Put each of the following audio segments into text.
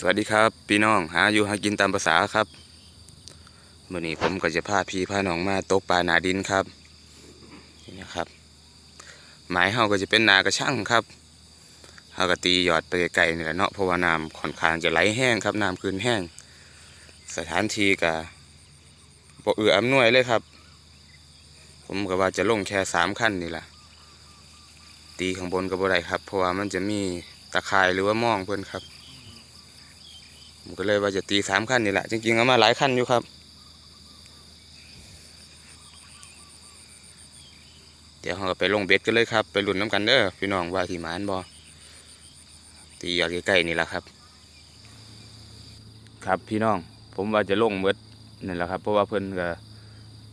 สวัสดีครับพี่น้องหาอยู่หากินตามภาษาครับมื่อนี้ผมก็จะพาพี่พาน้องมาตกปลาหนาดินครับนี่นะครับ หมายเฮาก็จะเป็นนากระช่างครับเฮาก็ตีหยอดไปไกลๆนี่แหละเนาะเพราะว่าน้ำค่อนข้างจะไหลแห้งครับน้ำคืนแห้ง สถานที่ก็บ่เอื้ออำนวยเลยครับ ผมก็ว่าจะลงแค่สามขั้นนี่แหละตีข้างบนก็บ่ได้ครับ เพราะว่ามันจะมีตะข่ายหรือว่ามองเพิ่นครับ ผมก็เลยว่าจะตีสามขั้นนี่แหละ จริงๆเอามาหลายขั้นอยู่ครับ เดี๋ยวเราไปลงเบ็ดกันเลยครับ ไปลุ้นน้ำกันเด้อพี่น้องว่าที่หมานบอตีอยากใกล้ๆนี่แหละครับ ครับพี่น้อง ผมว่าจะลงเบ็ดนี่แหละครับ เพราะว่าเพิ่อนก็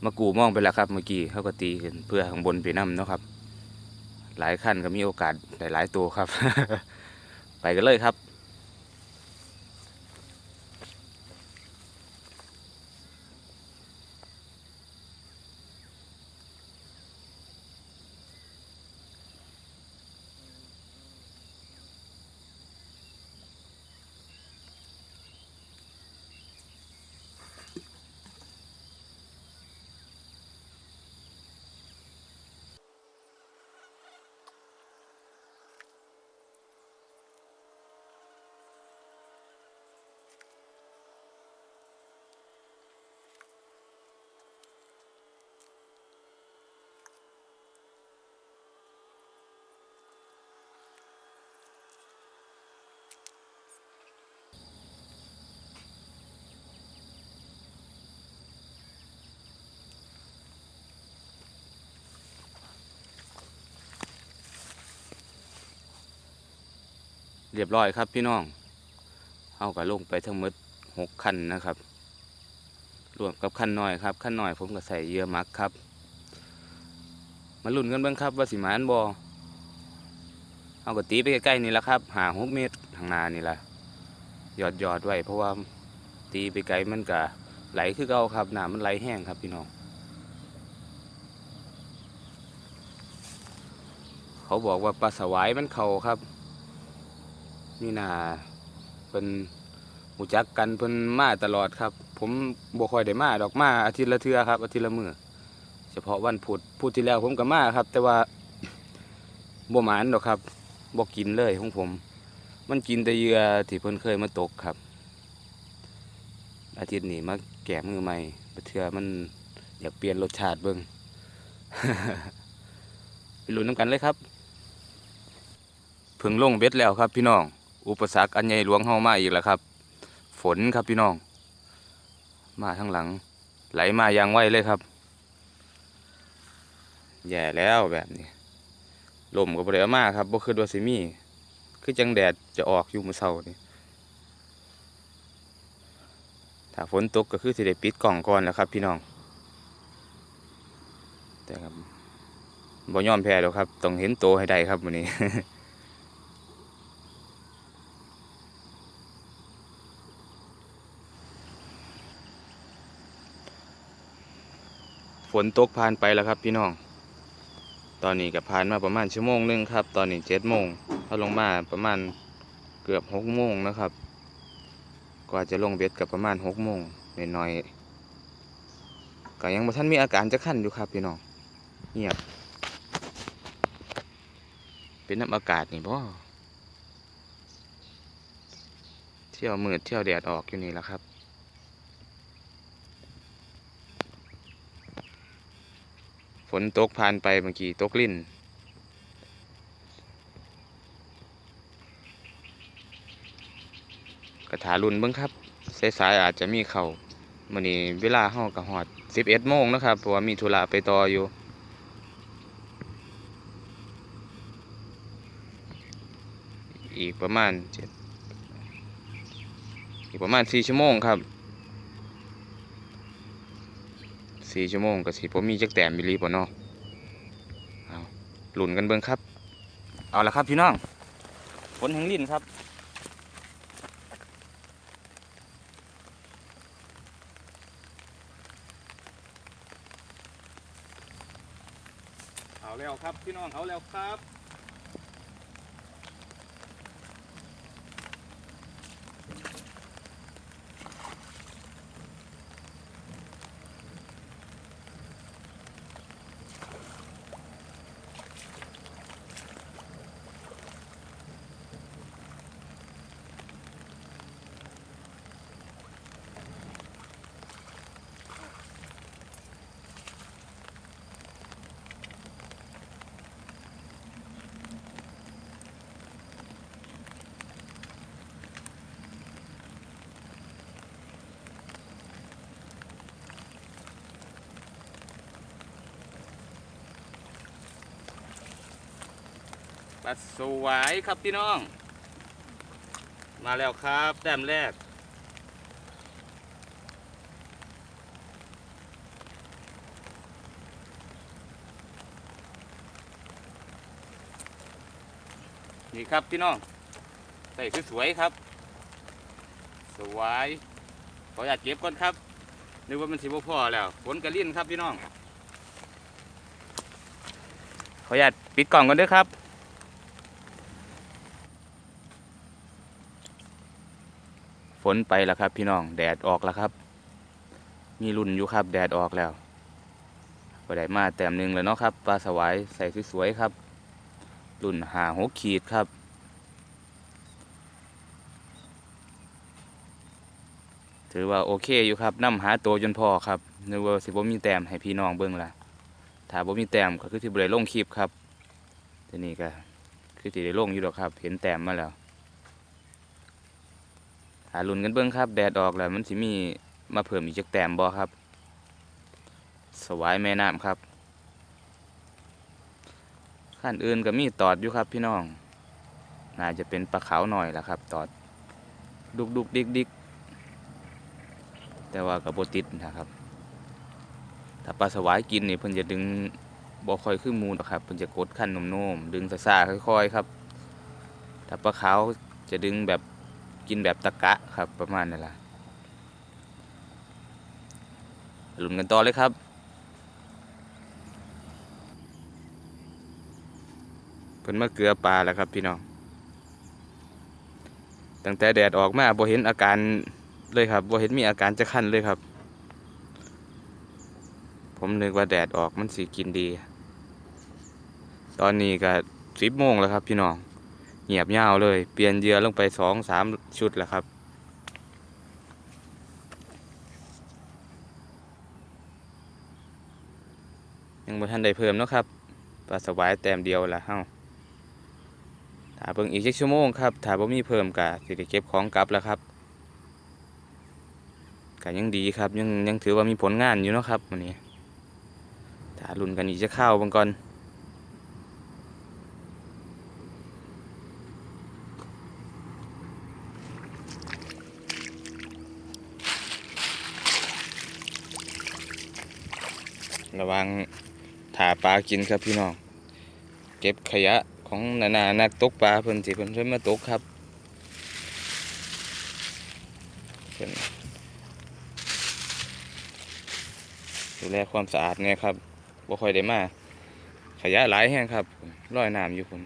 มากูมองไปแล้วครับเมื่อกี้เขาก็ตีขึ้นเพื่อข้างบนไปนํเนาะครับ หลายขั้นก็มีโอกาสหลายๆตัวครับ ไปกันเลยครับ เรียบร้อยครับพี่น้องเอากับลงไปทั้งหมดหกขั้นนะครับรวมกับขั้นน้อยครับขั้นน้อยผมก็ใส่เยื่อมักครับ มาลุ้นกันบ้างครับว่าสิมานบอเอากตีไปใกล้ๆนี่แหละครับหาหกเมตรทางนานี่แหละหยอดหยอดไว้เพราะว่าตีไปไกลมันก็ไหลคือเก่าครับน้ำมันไหลแห้งครับพี่น้องเขาบอกว่าปลาสวายมันเข่าครับ นี่นาเป็นหูจักกันเพิ่นมาตลอดครับ ผมบ่ค่อยได้มาดอกมาอาทิตย์ละเทื่อครับอาทิตย์ละมือเฉพาะวันพุธพุธที่แล้วผมก็มาครับ แต่ว่าบ่หมานดอกครับบ่กินเลยของผม มันกินแต่เหยื่อที่เพิ่นเคยมาตกครับ อาทิตย์นี้มาแก้มือใหม่เทื่อมันอยากเปลี่ยนรสชาติเบิ่งไปลุ้นน้ำกันเลยครับเพิ่งลงเบ็ดแล้วครับพี่น้อง อุปสรรคอันใหญ่หลวงเฮามาอีกแล้วครับ ฝนครับพี่น้อง มาทางหลัง ไหลมาอย่างไวเลยครับ แย่แล้วแบบนี้ลมก็บ่ได้เอามาครับบ่คือว่าสิมี คือจังแดดจะออกอยู่มื้อเช้านี่ถ้าฝนตกก็คือสิได้ปิดกล่องก่อนแล้วครับ พี่น้อง แต่ครับบ่ยอมแพ้ดอกครับ ต้องเห็นโตให้ได้ครับมื้อนี้ นตกผ่านไปแล้วครับพี่น้อง ตอนนี้ก็ผ่านมาประมาณชั่วโมงนึงครับ ตอนนี้เจ็ดโมงถ้าลงมาประมาณเกือบหกโมงนะครับ กว่าจะลงเบ็ดกับประมาณหกโมงหน่อยๆก็ยังบ่ท่านมีอาการจะขั้นอยู่ครับพี่น้องเงียบเป็นน้ำอากาศนี่บ่เที่ยวมืดเที่ยวแดดออกอยู่นี่แหละครับ นตกผ่านไปเมื่อกี้ตกลิ่นกระถารุนเบิ้งครับสายๆอาจจะมีเขา่ามื่อนี้เวลาห้องกับหอดสิบเอ็ดโมงนะครับเพราะว่ามีธุระไปต่ออยู่ อีกประมาณเจ็ดอีกประมาณสี่ชั่วโมงครับ สี่ชั่วโมงกับสิผมมีจักแต้มมิลลีป่เนาะเอาหลุนกันเบิ่งครับ เอาละครับพี่น้องฝนแห่งลิ้นครับเอาแล้วครับพี่น้องเอาแล้วครับ ปลาสวายครับพี่น้อง มาแล้วครับแต้มแรก นี่ครับพี่น้องใส่สวยครับ สวย ขออยากเก็บก่อนครับ นึกว่ามันสิบพ่อแล้วฝนกระลิ่นครับพี่น้องขออนุญาตปิดกล่องก่อนด้วยครับ ฝนไปแล้วครับ พี่น้องแดดออกแล้วครับ มีรุ่นอยู่ครับ แดดออกแล้วก็ได้มาแต้มหนึ่งแล้วเนาะครับปลาสวายใส่สวยๆครับ รุ่นหาหกขีดครับถือว่าโอเคอยู่ครับนํหาตัวจนพอครับนึกว่าสิบ่มีแต้มให้พี่น้องเบิ่งละถ้าบ่มีแต้มก็คือสิบ่ได้ลงคลิปครับทีนี้ก็คือสิได้ลงอยู่ดอกครับ เห็นแต้มมาแล้วาลุ้นกันเบิ่งครับแดดออกแล้วมันสิมีมาเพิ่มอีกจักแต้มบ่ครับ สวายแม่น้ำครับขั้นอื่นก็มีตอดอยู่ครับพี่น้อง น่าจะเป็นปลาขาวหน่อยละครับ ตอดดุกดุกดิกดิกแต่ว่ากับโบติดนะครับ ถ้าปลาสวายกินนี่เพิ่นจะดึงบ่ค่อยขึ้นมูลครับเพิ่นจะกดขั้นนมๆดึงซ่าๆค่อยๆครับ ถ้าปลาขาวจะดึงแบบ กินแบบตะกะครับประมาณนั้นล่ะลุ้นกันต่อเลยครับเพิ่นมาเกลือปลาแล้วครับพี่น้องตั้งแต่แดดออกมาบ่เห็นอาการเลยครับบ่เห็นมีอาการจะคันเลยครับ ผมนึกว่าแดดออกมันสิกินดี ตอนนี้ก็สิบโมงแล้วครับพี่น้อง เงียบยาวเลย เปลี่ยนเยื่อลงไปสองสามชุดแล้วครับ ยังบ่ทันได้เพิ่มนะครับปลาสวายแต้มเดียวละเฮ้าถ้าเบิ่งอีกชั่วโมงครับถ้าบ่มีเพิ่มก็สิได้เก็บของกลับแล้วครับก็ยังดีครับยังยังถือว่ามีผลงานอยู่นะครับวันนี้ถ้าลุ้นกันอีกจะเข้าบางก่อน ระวังถาปลากินครับพี่น้อง เก็บขยะของนานานักตกปลาเพิ่นสิเพิ่นเพิ่นมาตกครับเพิ่นดูแลความสะอาดเนี่ยครับบ่ค่อยได้มาขยะหลายแห้งครับร้อยน้ำอยู่ผม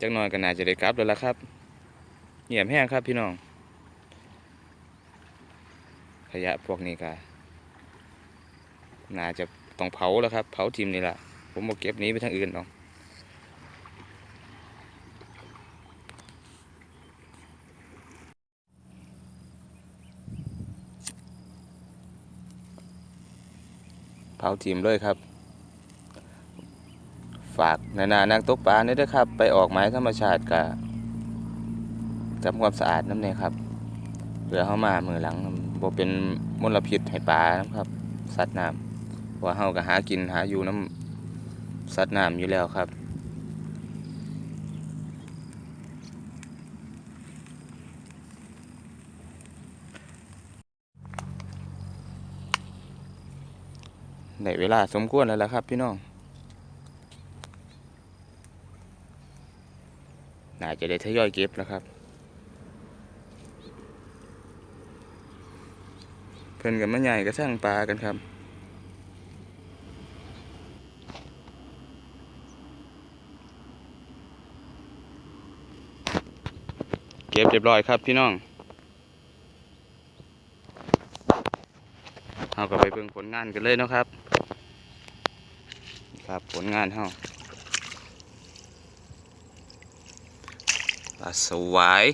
จักหน่อยก็น่าจะได้กลับแล้วล่ะครับเงียบแห้งครับพี่น้อง ขยะพวกนี้ก็ น่าจะต้องเผาแล้วครับ เผาทิมนี่แหละผมบอกเก็บนี้ไปทางอื่นหรอกเผาทีมเลยครับ ฝากนานานักตกปลาเนี่ยด้วยครับ ไปออกไม้ธรรมชาติกับทำความสะอาดน้ำเนี่ยครับเพื่อเข้ามามือหลังบ่เป็นมลพิษให้ปลานะครับ สัตว์น้ำ ว่าเฮาก็หากินหาอยู่น้ำสัตว์น้ำอยู่แล้วครับ ในเวลาสมควรแล้วล่ะครับพี่น้องน่าจะได้ทยอยเก็บแล้วครับ เพิ่นกับแมันใหญ่ก็สร้างปลากันครับ เก็บเรียบร้อยครับพี่น้องเราก็ไปเบิ่งผลงานกันเลยนะครับ ครับผลงานเฮาปลาสวาย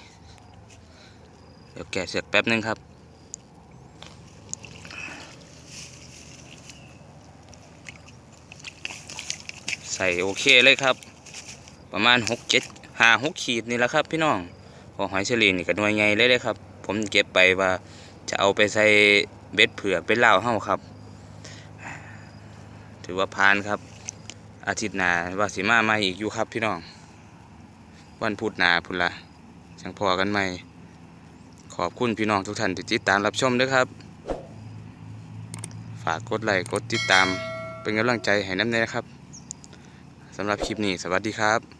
เดี๋ยวแกะเสือกแป๊บนึงครับใส่โอเคเลยครับ ประมาณหกเจ็ดห้าหกขีดนี่แหละครับพี่น้อง พอหอยเฉลี่นี่ก็หน่วยใหญ่เลยเลยครับ ผมเก็บไปว่าจะเอาไปใส่เบ็ดเผือกเป็นเหล้าเฮาครับ ถือว่าพานครับ อาทิตย์หน้าว่าสิมาม่อีกอยู่ครับพี่น้อง วันพุธหน้าพุ่นละจังพอกันใหม่ ขอบคุณพี่น้องทุกท่านที่ติดตามรับชมด้วยครับ ฝากกดไลค์กดติดตาม เป็นกำลังใจให้น้ำเนยนะครับสำหรับคลิปนี้สวัสดีครับ